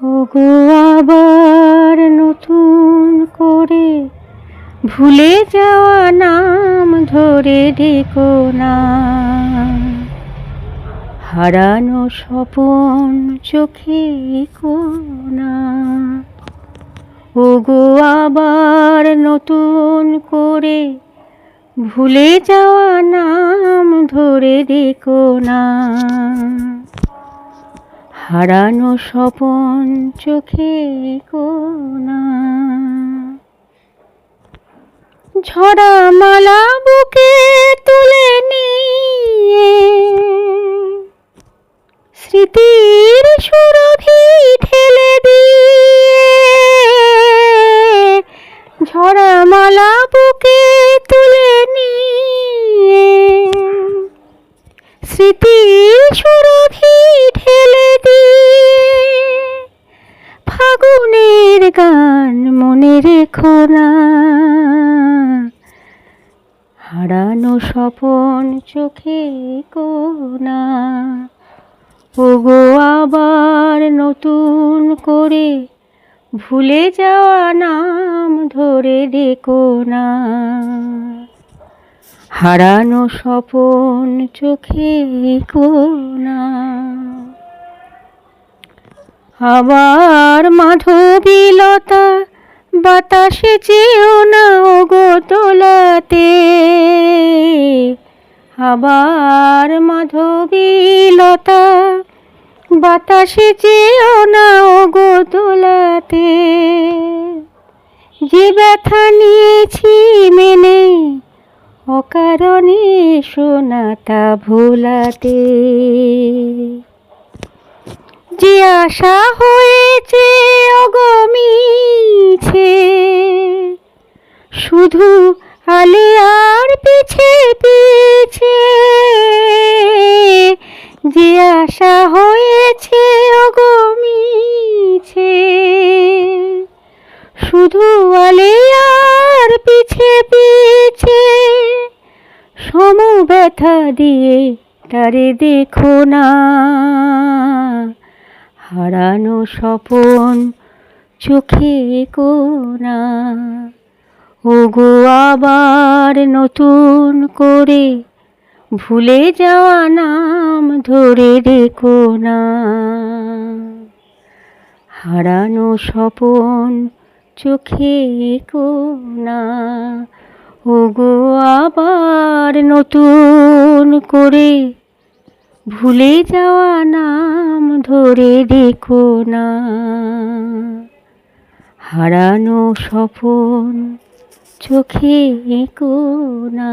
ওগো আবার নতুন করে ভুলে যাওয়া নাম ধরে ডেকো না। হারানো স্বপন চোখে কোনা ওগো আবার নতুন করে ভুলে যাওয়া নাম ধরে দেখো না। হারানো স্বপন চোখে কোনা ঝরা মালা বুকে তুলে নিয়ে স্মৃতির সুরভি ঠেলে দিয়ে গান মনে রেখো না হারানো স্বপন চোখে কোনা। ওগো আবার নতুন করে ভুলে যাওয়া নাম ধরে ডেকো না। হারানো স্বপন চোখে কোনা। আবার মাধবীলতা, বাতাসে চেয়েও না ওগো তোলাতে। আবার মাধবীলতা, বাতাসে চেয়েও না ওগো তোলাতে। যে ব্যথা নিয়েছি মেনে, অকারণে শোনা তা ভোলাতে। যে আশা হয়েছে অগমিছে শুধু আলিয়ার পিছে পিছে, যে আশা হয়েছে অগমিছে শুধু আলিয়ার পিছে পিছে, সম ব্যথা দিয়ে তারে দেখো না। হারানো স্বপন চোখে কোনা। ওগো আবার নতুন করে ভুলে যাওয়া নাম ধরে দেখো না। হারানো স্বপন চোখে কোনা। ওগো আবার নতুন করে ভুলে যাওয়া নাম ধরে দেখো না। হারানো স্বপন চোখে কোনা